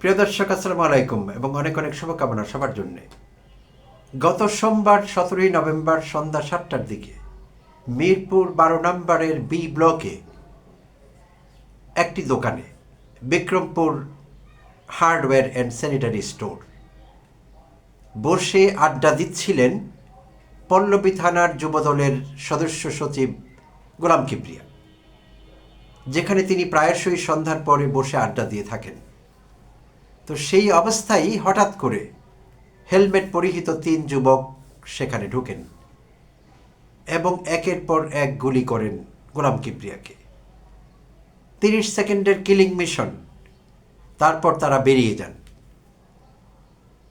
প্রিয় দর্শক, আসসালামু আলাইকুম এবং অনেক অনেক শুভকামনা সবার জন্যে। গত সোমবার, সতেরোই নভেম্বর সন্ধ্যা সাতটার দিকে মিরপুর বারো নম্বরের বি ব্লকে একটি দোকানে Bikrampur hardware and sanitary store বসে আড্ডা দিচ্ছিলেন পল্লবী থানার যুবদলের সদস্য সচিব গোলাম কিবরিয়া, যেখানে তিনি প্রায়শই সন্ধ্যার পরে বসে আড্ডা দিয়ে থাকেন। তো সেই অবস্থায় হঠাৎ করে হেলমেট পরিহিত তিন যুবক সেখানে ঢুকেন এবং একের পর এক গুলি করেন গোলাম কিবরিয়াকে। তিরিশ সেকেন্ডের কিলিং মিশন, তারপর তারা বেরিয়ে যান।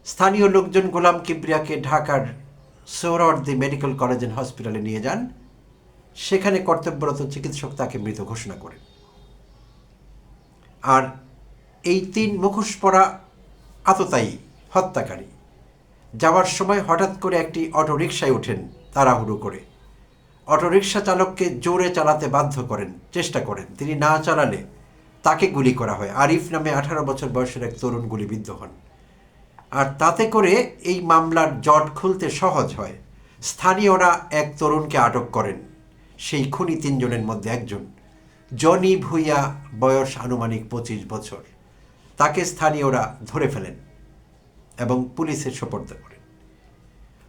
স্থানীয় লোকজন গোলাম কিবরিয়াকে ঢাকার সোহরাওয়ার্দী মেডিকেল কলেজ অ্যান্ড হসপিটালে নিয়ে যান। সেখানে কর্তব্যরত চিকিৎসক তাকে মৃত ঘোষণা করেন। আর এই তিন মুখোশ পরা আততায়ী হত্যাকারী। যাওয়ার সময় হঠাৎ করে একটি অটোরিকশায় ওঠেন তাড়াহুড়ো করে। অটোরিকশা চালককে জোরে চালাতে বাধ্য করেন, চেষ্টা করেন। তিনি না চালালে তাকে গুলি করা হয়। আরিফ নামে আঠারো বছর বয়সের এক তরুণ গুলিবিদ্ধ হন। আর তাতে করে এই মামলার জট খুলতে সহজ হয়। স্থানীয়রা এক তরুণকে আটক করেন। সেই খুনি তিনজনের মধ্যে একজন। জনি ভুইয়া, বয়স আনুমানিক পঁচিশ বছর। তাকে স্থানীয়রা ধরে ফেলেন এবং পুলিশের সোপর্দ করেন।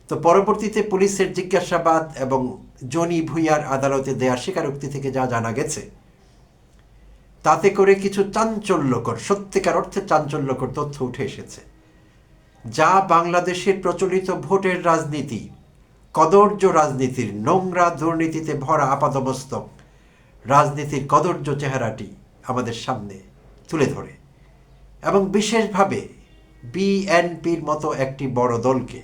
তো পরবর্তীতে পুলিশের জিজ্ঞাসাবাদ এবং জনি ভুইয়ার আদালতে দেয়া স্বীকারোক্তি থেকে যা জানা গেছে, তাতে করে কিছু চাঞ্চল্যকর, সত্যিকার অর্থে চাঞ্চল্যকর তথ্য উঠে এসেছে, যা বাংলাদেশের প্রচলিত ভোটের রাজনীতি, কদর্য রাজনীতির নোংরা দুর্নীতিতে ভরা আপাদমস্তক, রাজনীতির কদর্য চেহারাটি আমাদের সামনে তুলে ধরে। এবং বিশেষভাবে বিএনপির মতো একটি বড় দলকে,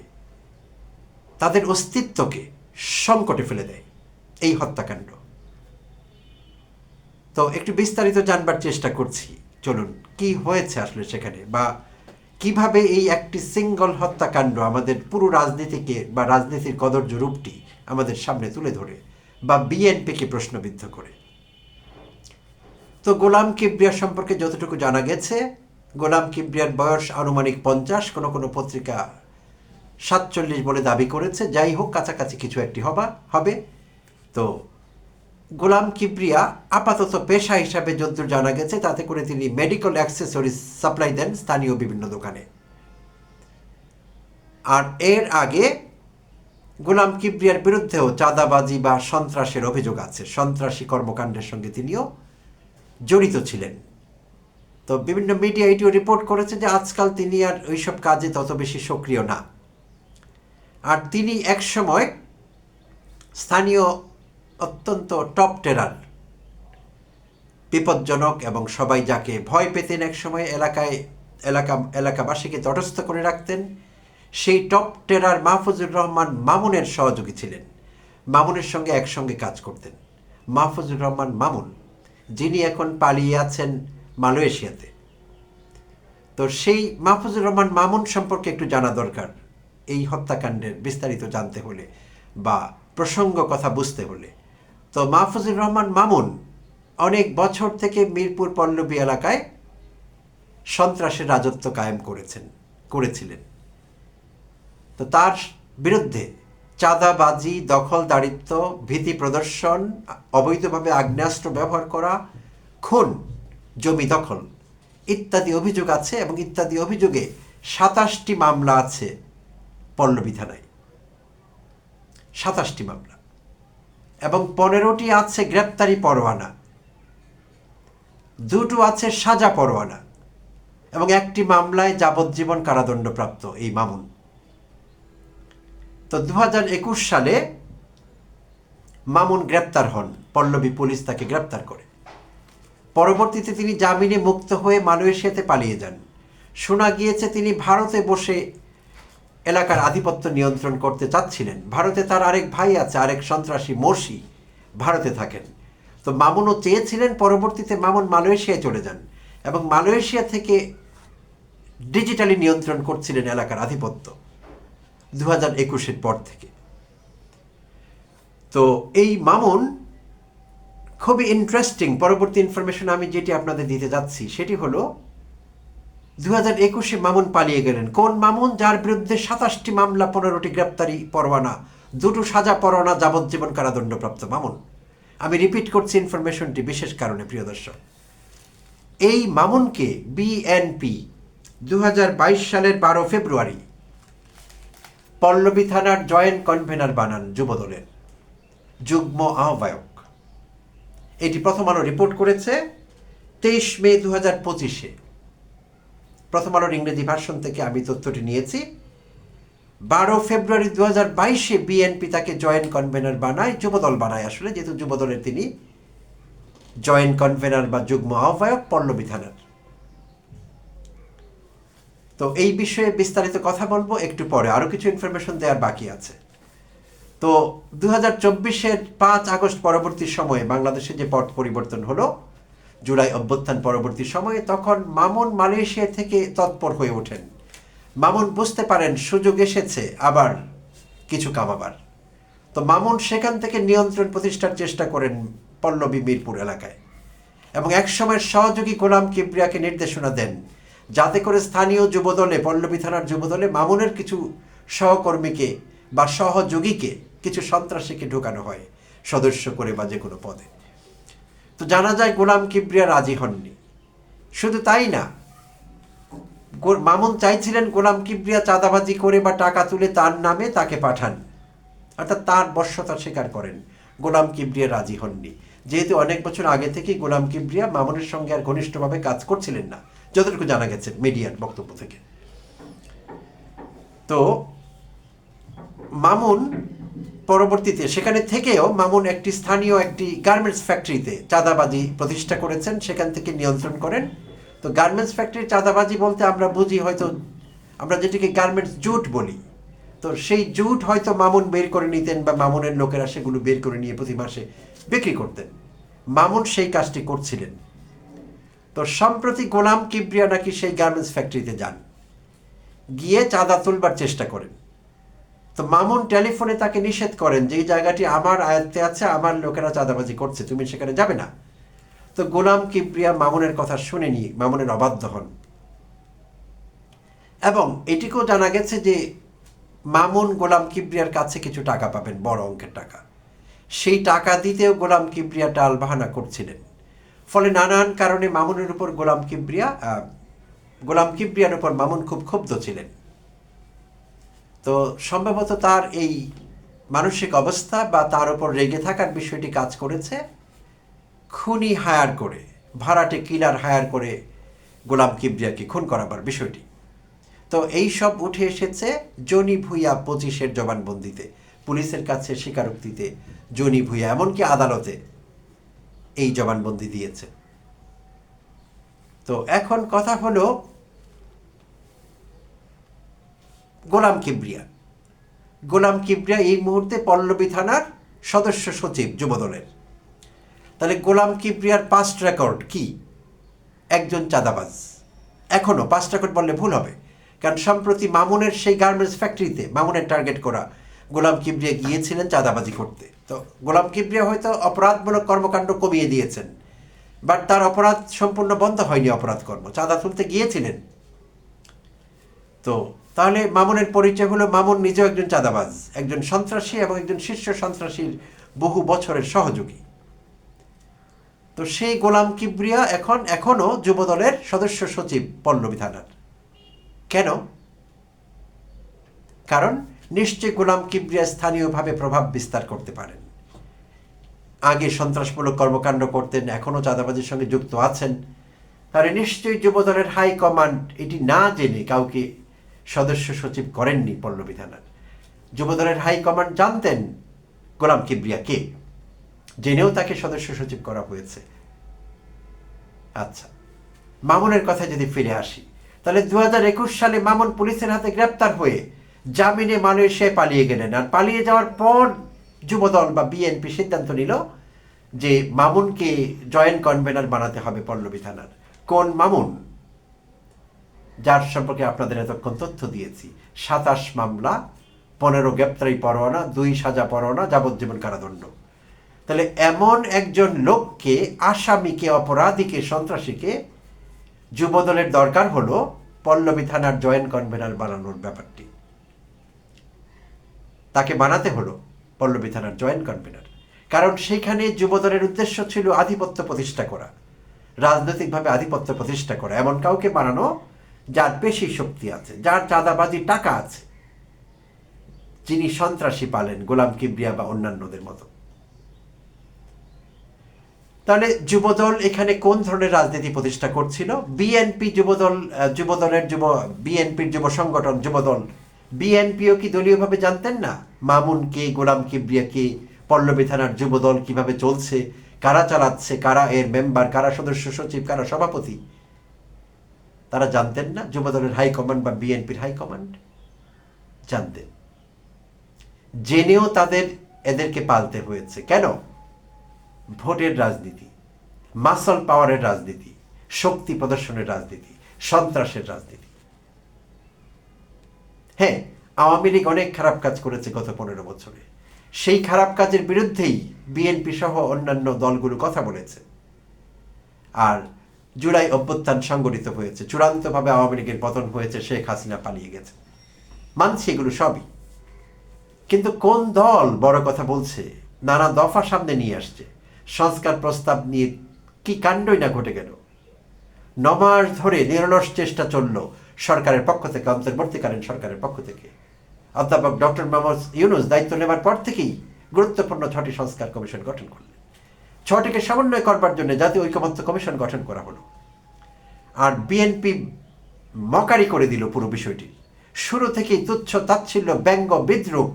তাদের অস্তিত্বকে সংকটে ফেলে দেয় এই হত্যাকাণ্ড। তো একটু বিস্তারিত জানবার চেষ্টা করছি। চলুন, কি হয়েছে আসলে সেখানে বা কীভাবে এই একটি সিঙ্গল হত্যাকাণ্ড আমাদের পুরো রাজনীতিকে বা রাজনীতির কদর্য রূপটি আমাদের সামনে তুলে ধরে বা বিএনপিকে প্রশ্নবিদ্ধ করে? তো গোলাম কিবরিয়া সম্পর্কে যতটুকু জানা গেছে গোলাম কিবরিয়ার বয়স আনুমানিক পঞ্চাশ, কোনো কোনো পত্রিকা সাতচল্লিশ বলে দাবি করেছে। যাই হোক, কাছাকাছি কিছু একটি হবা, হবে। তো গোলাম কিবরিয়া আপাতত পেশা হিসাবে যদ্দূর জানা গেছে, তাতে করে তিনি মেডিকেল অ্যাক্সেসরিজ সাপ্লাই দেন স্থানীয় বিভিন্ন দোকানে। আর এর আগে গোলাম কিবরিয়ার বিরুদ্ধেও চাঁদাবাজি বা সন্ত্রাসের অভিযোগ আছে। সন্ত্রাসী কর্মকাণ্ডের সঙ্গে তিনিও জড়িত ছিলেন। তো বিভিন্ন মিডিয়া এটিও রিপোর্ট করেছে যে আজকাল তিনি আর ওইসব কাজে তত বেশি সক্রিয় না। আর তিনি একসময় স্থানীয় অত্যন্ত টপ টেরার বিপজ্জনক এবং সবাই যাকে ভয় পেতেন একসময় এলাকায়, এলাকা, এলাকাবাসীকে তটস্থ করে রাখতেন, সেই টপ টেরার মাহফুজুর রহমান মামুনের সহযোগী ছিলেন। মামুনের সঙ্গে একসঙ্গে কাজ করতেন। মাহফুজুর রহমান মামুন, যিনি এখন পালিয়ে আছেন মালয়েশিয়াতে। তো সেই মাহফুজুর রহমান মামুন সম্পর্কে একটু জানা দরকার, এই হত্যাকাণ্ডের বিস্তারিত জানতে হলে বা প্রসঙ্গ কথা বুঝতে হলে। তো মাহফুজুর রহমান মামুন অনেক বছর থেকে মিরপুর পল্লবী এলাকায় সন্ত্রাসের রাজত্ব কায়েম করেছেন, করেছিলেন। তো তার বিরুদ্ধে চাঁদাবাজি দখলদারিত্ব ভীতি প্রদর্শন, অবৈধভাবে আগ্নেয়াস্ত্র ব্যবহার করা, খুন জমি দখল। ইত্যাদি অভিযোগ আছে এবং ইত্যাদি অভিযোগে সাতাশটি মামলা আছে পল্লবী থানায়। সাতাশটি মামলা। এবং পনেরোটি আছে গ্রেপ্তারি পরোয়ানা। দুটো আছে সাজা পরোয়ানা। এবং একটি মামলায় যাবজ্জীবন কারাদণ্ডপ্রাপ্ত এই মামুন। তো দু একুশ সালে মামুন গ্রেপ্তার হন, পল্লবী পুলিশ তাকে গ্রেপ্তার করে। পরবর্তীতে তিনি জামিনে মুক্ত হয়ে মালয়েশিয়াতে পালিয়ে যান। শোনা গিয়েছে তিনি ভারতে বসে এলাকার আধিপত্য নিয়ন্ত্রণ করতে চাচ্ছিলেন। ভারতে তার আরেক ভাই আছে, আরেক সন্ত্রাসী মোর্শি, ভারতে থাকেন। তো মামুনও চেয়েছিলেন পরবর্তীতে মামুন মালয়েশিয়ায় চলে যান এবং মালয়েশিয়া থেকে ডিজিটালি নিয়ন্ত্রণ করছিলেন এলাকার আধিপত্য দু হাজার একুশের পর থেকে। তো এই মামুন খুবই ইন্টারেস্টিং পরবর্তী ইনফরমেশন আমি যেটি আপনাদের দিতে যাচ্ছি, সেটি হলো দু হাজার একুশে মামুন পালিয়ে গেলেন। কোন মামুন যার বিরুদ্ধে সাতাশটি মামলা, পনেরোটি গ্রেপ্তারি, পরোয়ানা, দুটো সাজা, পরোয়ানা যাবজ্জীবন কারাদণ্ডপ্রাপ্ত মামুন। আমি রিপিট করছি ইনফরমেশনটি বিশেষ কারণে, প্রিয় দর্শক। এই মামুনকে বিএনপি দু হাজার বাইশ সালের বারো ফেব্রুয়ারি পল্লবী থানার জয়েন্ট কনভেনার বানান যুবদলের যুগ্ম আহ্বায়ক। এটি প্রথম আলো রিপোর্ট করেছে তেইশ মে দু হাজার পঁচিশে। প্রথম আলোর ইংরেজি ভার্সন থেকে আমি তথ্যটি নিয়েছি। বারো ফেব্রুয়ারি দু হাজার বাইশে বিএনপি তাকে জয়েন্ট কনভেনার বানায়, যুবদল বানায় আসলে, যেহেতু যুবদলের তিনি জয়েন্ট কনভেনার বা যুগ্ম আহ্বায়ক পল্লবী থানার। তো এই বিষয়ে বিস্তারিত কথা বলব, একটু পরে আরও কিছু ইনফরমেশন দেওয়ার বাকি আছে। তো দু হাজার চব্বিশের পাঁচ আগস্ট পরবর্তী সময়ে বাংলাদেশে যে পথ পরিবর্তন হলো, জুলাই অভ্যুত্থান পরবর্তী সময়ে, তখন মামুন মালয়েশিয়া থেকে তৎপর হয়ে ওঠেন। মামুন বুঝতে পারেন সুযোগ এসেছে আবার কিছু কামাবার। তো মামুন সেখান থেকে নিয়ন্ত্রণ প্রতিষ্ঠার চেষ্টা করেন পল্লবী মিরপুর এলাকায়। এবং একসময় সহযোগী গোলাম কিবরিয়াকে নির্দেশনা দেন, যাতে করে স্থানীয় যুবদলে, পল্লবী থানার যুবদলে মামুনের কিছু সহকর্মীকে বা সহযোগীকে কিছু সন্ত্রাসীকে ঢোকানো হয়, সদস্য করে বা যে কোনো পদে। তো জানা যায় গোলাম কিবরিয়া রাজি হননি। শুধু তাই না মামুন চাইছিলেন গোলাম কিবরিয়া চাঁদাবাজি করে বা টাকা তুলে তার নামে তাকে পাঠান। অর্থাৎ তার বশ্যতা স্বীকার করেন, গোলাম কিবরিয়া রাজি হননি। যেহেতু অনেক বছর আগে থেকেই গোলাম কিবরিয়া মামুনের সঙ্গে আর ঘনিষ্ঠভাবে কাজ করছিলেন না, যতটুকু জানা গেছে মিডিয়ার বক্তব্য থেকে। তো মামুন পরবর্তীতে সেখানে থেকেও মামুন একটি স্থানীয় একটি গার্মেন্টস ফ্যাক্টরিতে চাঁদাবাজি প্রতিষ্ঠা করেছেন, সেখান থেকে নিয়ন্ত্রণ করেন। তো গার্মেন্টস ফ্যাক্টরির চাঁদাবাজি বলতে আমরা বুঝি হয়তো, আমরা যেটিকে গার্মেন্টস জুট বলি। তো সেই জুট হয়তো মামুন বের করে নিতেন বা মামুনের লোকেরা সেগুলো বের করে নিয়ে প্রতি মাসে বিক্রি করতেন। মামুন সেই কাজটি করছিলেন। তো সম্প্রতি গোলাম কিবরিয়া নাকি সেই গার্মেন্টস ফ্যাক্টরিতে যান। গিয়ে চাঁদা তুলবার চেষ্টা করেন। তো মামুন টেলিফোনে তাকে নিষেধ করেন যে, এই জায়গাটি আমার আয়ত্তে আছে, আমার লোকেরা চাঁদাবাজি করছে, তুমি সেখানে যাবে না। তো গোলাম কিবরিয়া মামুনের কথা শুনেনি মামুনের অবাধ্য হন। এবং এটিকেও জানা গেছে যে, মামুন গোলাম কিবরিয়ার কাছে কিছু টাকা পাবেন, বড় অঙ্কের টাকা। সেই টাকা দিতেও গোলাম কিবরিয়া টাল বাহানা করছিলেন। ফলে নানান কারণে মামুনের উপর গোলাম কিবরিয়া গোলাম কিবরিয়ার উপর মামুন খুব ক্ষুব্ধ ছিলেন। তো সম্ভবত তার এই মানসিক অবস্থা বা তার উপর রেগে থাকার বিষয়টি কাজ করেছে। খুনি হায়ার করে, ভাড়াটে কিলার হায়ার করে গোলাম কিবরিয়াকে খুন করাবার বিষয়টি। তো এই সব উঠে এসেছে জনি ভুইয়া পঁচিশের জবানবন্দিতে, পুলিশের কাছে স্বীকারোক্তিতে। জনি ভুইয়া এমনকি আদালতে এই জবানবন্দি দিয়েছে। তো এখন কথা হলো গোলাম কিবরিয়া। গোলাম কিবরিয়া এই মুহূর্তে পল্লবী থানার সদস্য সচিব যুবদলের। তাহলে গোলাম কিবরিয়ার পাস্ট রেকর্ড কি? একজন চাঁদাবাজ। এখনও পাস্ট রেকর্ড বললে ভুল হবে। কারণ সম্প্রতি মামুনের সেই গার্মেন্টস ফ্যাক্টরিতে মামুনের টার্গেট করা গোলাম কিবরিয়া গিয়েছিলেন চাঁদাবাজি করতে। তো গোলাম কিবরিয়া হয়তো অপরাধমূলক কর্মকাণ্ড কমিয়ে দিয়েছেন। বাট তার অপরাধ সম্পূর্ণ বন্ধ হয়নি অপরাধ কর্ম চাঁদা তুলতে গিয়েছিলেন। তো তাহলে মামুনের পরিচয় হলো মামুন নিজেও একজন চাঁদাবাজ, একজন সন্ত্রাসী এবং একজন শীর্ষ সন্ত্রাসীর বহু বছরের সহযোগী। তো সেই গোলাম কিবরিয়া এখন, এখনও যুবদলের সদস্য সচিব পল্লবী থানার। কেন? কারণ নিশ্চয় গোলাম কিবরিয়া স্থানীয়ভাবে প্রভাব বিস্তার করতে পারেন। আগে সন্ত্রাসমূলক কর্মকাণ্ড করতেন, এখনও চাঁদাবাজির সঙ্গে যুক্ত আছেন। তাহলে নিশ্চয়ই যুবদলের হাই কমান্ড এটি না জেনে কাউকে সদস্য সচিব করেননি পল্লবী থানার। যুবদলের হাইকমান্ড জানতেন গোলাম কিবরিয়া কে। জেনেও তাকে সদস্য সচিব করা হয়েছে। আচ্ছা মামুনের কথা যদি ফিরে আসি, তাহলে দু একুশ সালে মামুন পুলিশের হাতে গ্রেপ্তার হয়ে জামিনে মালয়েশিয়ায় পালিয়ে গেলেন আর পালিয়ে যাওয়ার পর যুবদল বা বিএনপি সিদ্ধান্ত নিল যে মামুনকে জয়েন্ট কনভেনার বানাতে হবে পল্লবী থানার। কোন মামুন? যার সম্পর্কে আপনাদের এতক্ষণ তথ্য দিয়েছি। সাতাশ মামলা, পনেরো গ্রেপ্তারি পরোয়ানা, দুই সাজা পরোয়ানা, যাবজ্জীবন কারাদণ্ড। তাহলে এমন একজন লোককে, আসামিকে, অপরাধীকে, সন্ত্রাসীকে যুবদলের দরকার হলো পল্লবী থানার জয়েন্ট কনভেনার বানানোর ব্যাপারটি। তাকে বানাতে হলো পল্লবী থানার জয়েন্ট কনভেনার। কারণ সেখানে যুবদলের উদ্দেশ্য ছিল আধিপত্য প্রতিষ্ঠা করা। রাজনৈতিকভাবে আধিপত্য প্রতিষ্ঠা করা। এমন কাউকে বানানো যার বেশি শক্তি আছে, যার চাঁদাবাজি টাকা আছে, যিনি সন্ত্রাসী পালেন গোলাম কিবরিয়া বা অন্যান্যদের মতো। তাহলে যুবদল এখানে কোন ধরনের রাজনীতি প্রতিষ্ঠা করছিল? বিএনপি যুবদল যুবদলের যুব, বিএনপির যুব সংগঠন যুবদল, বিএনপিও কি দলীয়ভাবে জানতেন না? মামুন কে, গোলাম কিবরিয়া কে, পল্লবী থানার যুবদল কীভাবে চলছে, কারা চালাচ্ছে, কারা এর মেম্বার, কারা সদস্য সচিব, কারা সভাপতি? তারা জানতেন না, যুবদলের হাইকমান্ড বা বিএনপির হাইকমান্ড জানতেন। জেনেও তাদের এদেরকে পালতে হয়েছে। কেন? ভোটের রাজনীতি মাসল পাওয়ারের রাজনীতি, শক্তি প্রদর্শনের রাজনীতি, সন্ত্রাসের রাজনীতি। হ্যাঁ আওয়ামী লীগ অনেক খারাপ কাজ করেছে গত পনেরো বছরে। সেই খারাপ কাজের বিরুদ্ধেই বিএনপি সহ অন্যান্য দলগুলো কথা বলেছে। আর জুলাই অভ্যুত্থান সংগঠিত হয়েছে, চূড়ান্তভাবে আওয়ামী লীগের পতন হয়েছে, শেখ হাসিনা পালিয়ে গেছে। মানছি এগুলো সবই। কিন্তু কোন দল, বড় কথা বলছে, নানা দফা সামনে নিয়ে আসছে? সংস্কার প্রস্তাব নিয়ে কি কাণ্ডই না ঘটে গেল? নমাস ধরে নিরলস চেষ্টা চলল সরকারের পক্ষ থেকে, অন্তর্বর্তীকালীন সরকারের পক্ষ থেকে। অধ্যাপক ডক্টর মোহাম্মদ ইউনুস দায়িত্ব নেবার পর থেকেই গুরুত্বপূর্ণ ছটি সংস্কার কমিশন গঠন করলেন। ছটিকে সমন্বয় করবার জন্য জাতীয় ঐকমত্য কমিশন গঠন করা হলো। আর বিএনপি মকারি করে দিল পুরো বিষয়টি। শুরু থেকেই তুচ্ছ তাচ্ছিল্য, ব্যঙ্গ, বিদ্রুপ।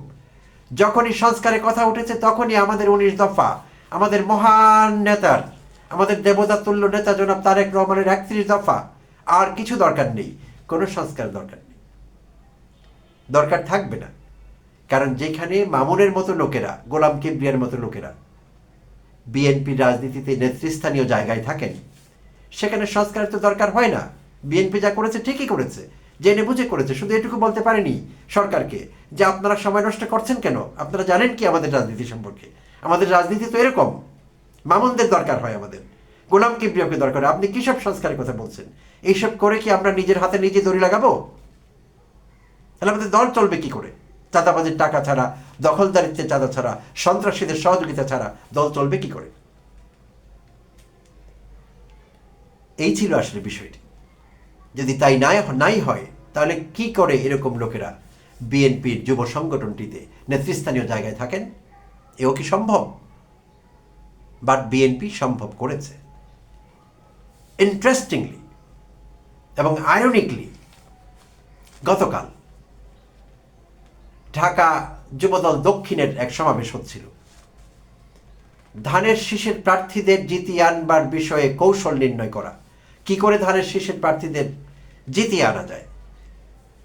যখনই সংস্কারের কথা উঠেছে, তখনই আমাদের উনিশ দফা, আমাদের মহান নেতার, আমাদের দেবদাতুল্য নেতা জনাব তারেক রহমানের একত্রিশ দফা, আর কিছু দরকার নেই, কোনো সংস্কার দরকার নেই। দরকার থাকবে না। কারণ যেখানে মামুনের মতো লোকেরা, গোলাম কিবরিয়ার মতো লোকেরা বিএনপি রাজনীতিতে নেতৃস্থানীয় জায়গায় থাকেন। সেখানে সংস্কারের তো দরকার হয় না। বিএনপি যা করেছে ঠিকই করেছে। জেনে বুঝে করেছে। শুধু এটুকু বলতে পারেনি সরকারকে যে আপনারা সময় নষ্ট করছেন কেন? আপনারা জানেন কি আমাদের রাজনীতি সম্পর্কে? আমাদের রাজনীতি তো এরকম। মামুনদের দরকার হয় আমাদের। গোলাম কিবরিয়াকে দরকার। আপনি কিসব সংস্কারের কথা বলছেন? এইসব করে কি আমরা নিজের হাতে নিজে দড়ি লাগাবো? তাহলে আমাদের দল চলবে কি করে? চাঁদাবাজির টাকা ছাড়া, দখলদারিত্বের চাঁদা ছাড়া, সন্ত্রাসীদের সহযোগিতা ছাড়া দল চলবে কি করে? এই ছিল আসলে বিষয়টি। যদি তাই নাই নাই হয়, তাহলে কি করে এরকম লোকেরা বিএনপির যুব সংগঠনটিতে নেতৃস্থানীয় জায়গায় থাকেন? এও কি সম্ভব? বাট বিএনপি সম্ভব করেছে। ইন্টারেস্টিংলি এবং আয়রনিকলি গতকাল ঢাকা যুবদল দক্ষিণের এক সমাবেশ হচ্ছিল। ধানের শীষের প্রার্থীদের জিতিয়ে আনবার বিষয়ে কৌশল নির্ণয় করা। কি করে ধানের শীষের প্রার্থীদের জিতিয়ে আনা যায়?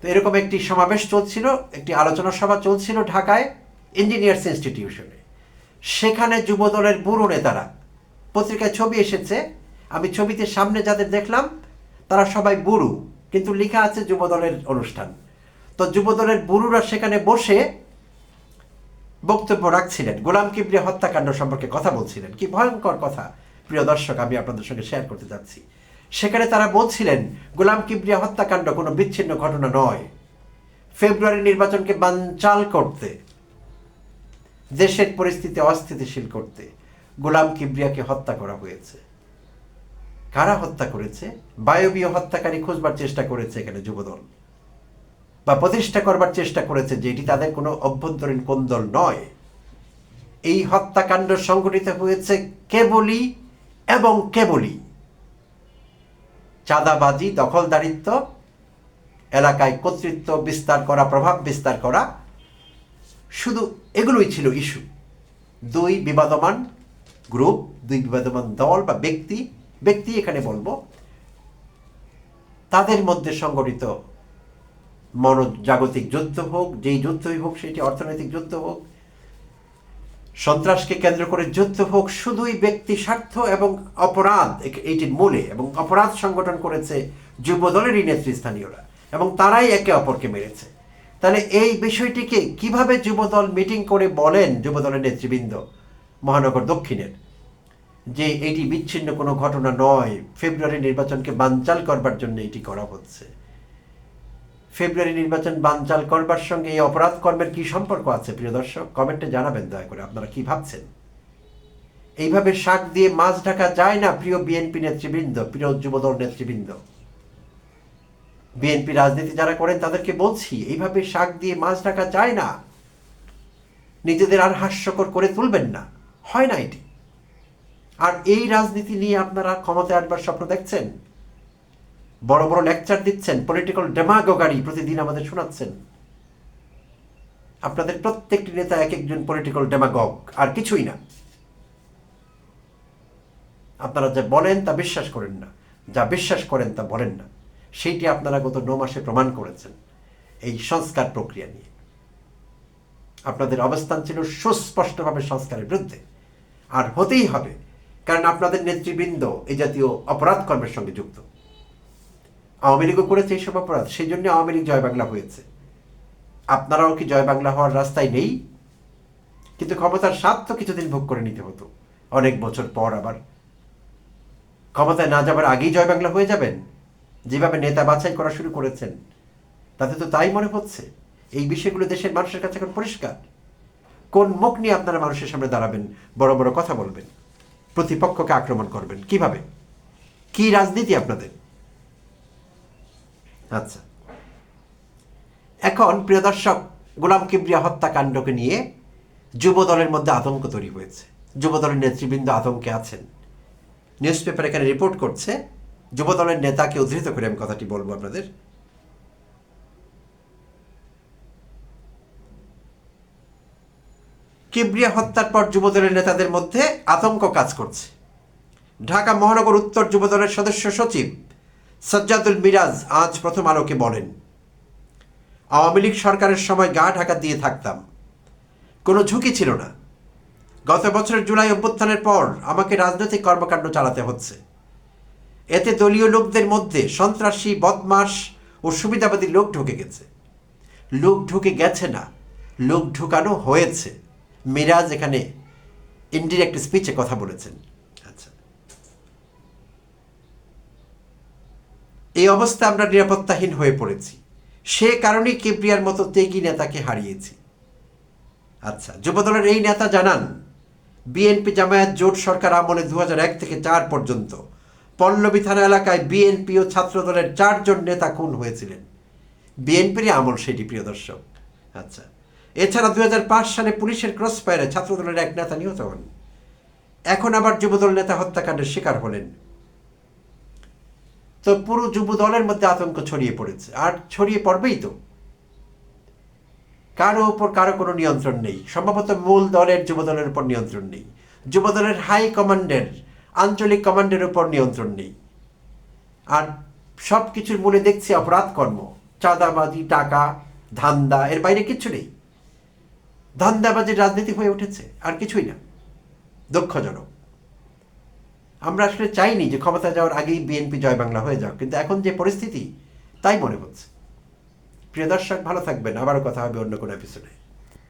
তো এরকম একটি সমাবেশ চলছিল, একটি আলোচনা সভা চলছিল ঢাকায় ইঞ্জিনিয়ার্স ইনস্টিটিউশনে সেখানে যুবদলের বুড়ো নেতারা পত্রিকায় ছবি এসেছে, আমি ছবিতে সামনে যাদের দেখলাম, তারা সবাই বুড়ো, কিন্তু লেখা আছে যুবদলের অনুষ্ঠান। তো যুবদলের বুড়ুরা সেখানে বসে বক্তব্য রাখছিলেন। গোলাম কিবরিয়া হত্যাকাণ্ড সম্পর্কে কথা বলছিলেন। কি ভয়ঙ্কর কথা। প্রিয় দর্শক, আমি আপনাদের সঙ্গে শেয়ার করতে যাচ্ছি। সেখানে তারা বলছিলেন, গোলাম কিবরিয়া হত্যাকাণ্ড কোনো বিচ্ছিন্ন ঘটনা নয়। ফেব্রুয়ারি নির্বাচনকে বানচাল করতে, দেশের পরিস্থিতি অস্থিতিশীল করতে গোলাম কিবরিয়াকে হত্যা করা হয়েছে। কারা হত্যা করেছে? বায়বীয় হত্যাকারী খুঁজবার চেষ্টা করেছে এখানে যুবদল। বা প্রতিষ্ঠা করবার চেষ্টা করেছে যে এটি তাদের কোনো অভ্যন্তরীণ কোন্দল নয়। এই হত্যাকাণ্ড সংঘটিত হয়েছে কেবলই এবং কেবলই চাঁদাবাজি, দখলদারিত্ব, এলাকায় কর্তৃত্ব বিস্তার করা, প্রভাব বিস্তার করা, শুধু এগুলোই ছিল ইস্যু। দুই বিবাদমান গ্রুপ, দুই বিবাদমান দল বা ব্যক্তি ব্যক্তি এখানে বলব, তাদের মধ্যে সংগঠিত মনোজাগতিক যুদ্ধ হোক, যেই যুদ্ধই হোক, সেটি অর্থনৈতিক যুদ্ধ হোক, সন্ত্রাসকে কেন্দ্র করে যুদ্ধ হোক, শুধুই ব্যক্তি স্বার্থ এবং অপরাধ এইটির মূলে, এবং অপরাধ সংগঠন করেছে যুব দলেরই নেতৃস্থানীয়রা, এবং তারাই একে অপরকে মেরেছে। তাহলে এই বিষয়টিকে কীভাবে যুবদল মিটিং করে বলেন যুবদলের নেতৃবৃন্দ মহানগর দক্ষিণের? যে এটি বিচ্ছিন্ন কোনো ঘটনা নয় ফেব্রুয়ারি নির্বাচনকে বানচাল করবার জন্য এটি করা হচ্ছে। ফেব্রুয়ারি নির্বাচন বানচাল করবার সঙ্গে এই অপরাধ কর্মের কি সম্পর্ক আছে, প্রিয় দর্শক? কমেন্টে জানাবেন দয়া করে আপনারা কি ভাবছেন? এইভাবে শাক দিয়ে মাছ ঢাকা যায় না, প্রিয় বিএনপি নেতৃবৃন্দ, প্রিয় যুবদল নেতৃবৃন্দ? বিএনপি রাজনীতি যারা করেন, তাদেরকে বলছি, এইভাবে শাক দিয়ে মাছ ঢাকা যায় না। নিজেদের আর হাস্যকর করে তুলবেন না। হয় না এটি? আর এই রাজনীতি নিয়ে আপনারা ক্ষমতায় আসবার স্বপ্ন দেখছেন? বড় বড় লেকচার দিচ্ছেন পলিটিক্যাল ডেমাগোগারি প্রতিদিন আমাদের শোনাচ্ছেন। আপনাদের প্রত্যেকটি নেতা এক একজন পলিটিক্যাল ডেমাগগ আর কিছুই না। আপনারা যা বলেন তা বিশ্বাস করেন না। যা বিশ্বাস করেন তা বলেন না। সেইটি আপনারা গত ন মাসে প্রমাণ করেছেন এই সংস্কার প্রক্রিয়া নিয়ে। আপনাদের অবস্থান ছিল সুস্পষ্টভাবে সংস্কারের বিরুদ্ধে। আর হতেই হবে, কারণ আপনাদের নেতৃবৃন্দ এই জাতীয় অপরাধ কর্মের সঙ্গে যুক্ত। আওয়ামী লীগও করেছে এইসব অপরাধ সেই জন্য আওয়ামী লীগ জয় বাংলা হয়েছে। আপনারাও কি জয় বাংলা হওয়ার রাস্তায় নেই? কিন্তু ক্ষমতার স্বাদ তো কিছুদিন ভোগ করে নিতে হতো। অনেক বছর পর আবার। ক্ষমতায় না যাবার আগেই জয় বাংলা হয়ে যাবেন? যেভাবে নেতা বাছাই করা শুরু করেছেন, তাতে তো তাই মনে হচ্ছে। এই বিষয়গুলো দেশের মানুষের কাছে এখন পরিষ্কার। কোন মুখ নিয়ে আপনারা মানুষের সামনে দাঁড়াবেন, বড় বড় কথা বলবেন? প্রতিপক্ষকে আক্রমণ করবেন, কীভাবে? কি রাজনীতি আপনাদের? আচ্ছা। এখন, প্রিয় দর্শক, গোলাম কিবরিয়া হত্যাকাণ্ডকে নিয়ে যুব দলের মধ্যে আতঙ্ক তৈরি হয়েছে। যুব দলের নেতৃবৃন্দ আতঙ্কে আছেন। নিউজ পেপার এখানে রিপোর্ট করছে যুব দলের নেতাকে উদ্ধৃত করে আমি কথাটি বলব আপনাদের। কিবরিয়া হত্যার পর যুবদলের নেতাদের মধ্যে আতঙ্ক কাজ করছে। ঢাকা মহানগর উত্তর যুবদলের সদস্য সচিব সজ্জাদুল মিরাজ আজ প্রথম আলোকে বলেন, আওয়ামী লীগ সরকারের সময় গা ঢাকা দিয়ে থাকতাম। কোনো ঝুঁকি ছিল না। গত বছরের জুলাই অভ্যুত্থানের পর আমাকে রাজনৈতিক কর্মকাণ্ড চালাতে হচ্ছে। এতে দলীয় লোকদের মধ্যে সন্ত্রাসী বদমাস ও সুবিধাবাদী লোক ঢুকে গেছে। লোক ঢুকে গেছে না, লোক ঢুকানো হয়েছে। মিরাজ এখানে ইনডিরেক্ট স্পিচে কথা বলেছেন আচ্ছা এই অবস্থা আমরা নিরাপত্তাহীন হয়ে পড়েছি। সে কারণেই কিবরিয়ার মতো তেগি নেতাকে হারিয়েছি। আচ্ছা যুবদলের এই নেতা জানান, বিএনপি জামায়াত জোট সরকার আমলে দু এক থেকে চার পর্যন্ত পল্লবী থানা এলাকায় বিএনপি ও ছাত্রদলের চারজন নেতা খুন হয়েছিলেন। বিএনপিরই আমল সেটি, প্রিয় দর্শক। আচ্ছা এছাড়া দুই হাজার পাঁচ সালে পুলিশের ক্রস ফায়ারে ছাত্রদলের এক নেতা নিহত হন। এখন আবার যুবদল নেতা হত্যাকাণ্ডের শিকার হলেন। তো পুরো যুব দলের মধ্যে আতঙ্ক ছড়িয়ে পড়েছে। আর ছড়িয়ে পড়বেই তো। কারও উপর কারও কোনো নিয়ন্ত্রণ নেই। সম্ভবত মূল দলের যুব দলের উপর নিয়ন্ত্রণ নেই। যুব দলের হাই কমান্ডের আঞ্চলিক কমান্ডের উপর নিয়ন্ত্রণ নেই। আর সব কিছুর মূলে দেখছি অপরাধ কর্ম চাঁদাবাজি, টাকা, ধান্দা, এর বাইরে কিচ্ছু নেই। ধান্দাবাজির রাজনীতি হয়ে উঠেছে। আর কিছুই না। দুঃখজনক। আমরা আসলে চাইনি যে ক্ষমতা যাওয়ার আগেই বিএনপি জয় বাংলা হয়ে যাক, কিন্তু এখন যে পরিস্থিতি, তাই মনে হচ্ছে। প্রিয় দর্শক, ভালো থাকবেন। আবারও কথা হবে অন্য কোনো এপিসোডে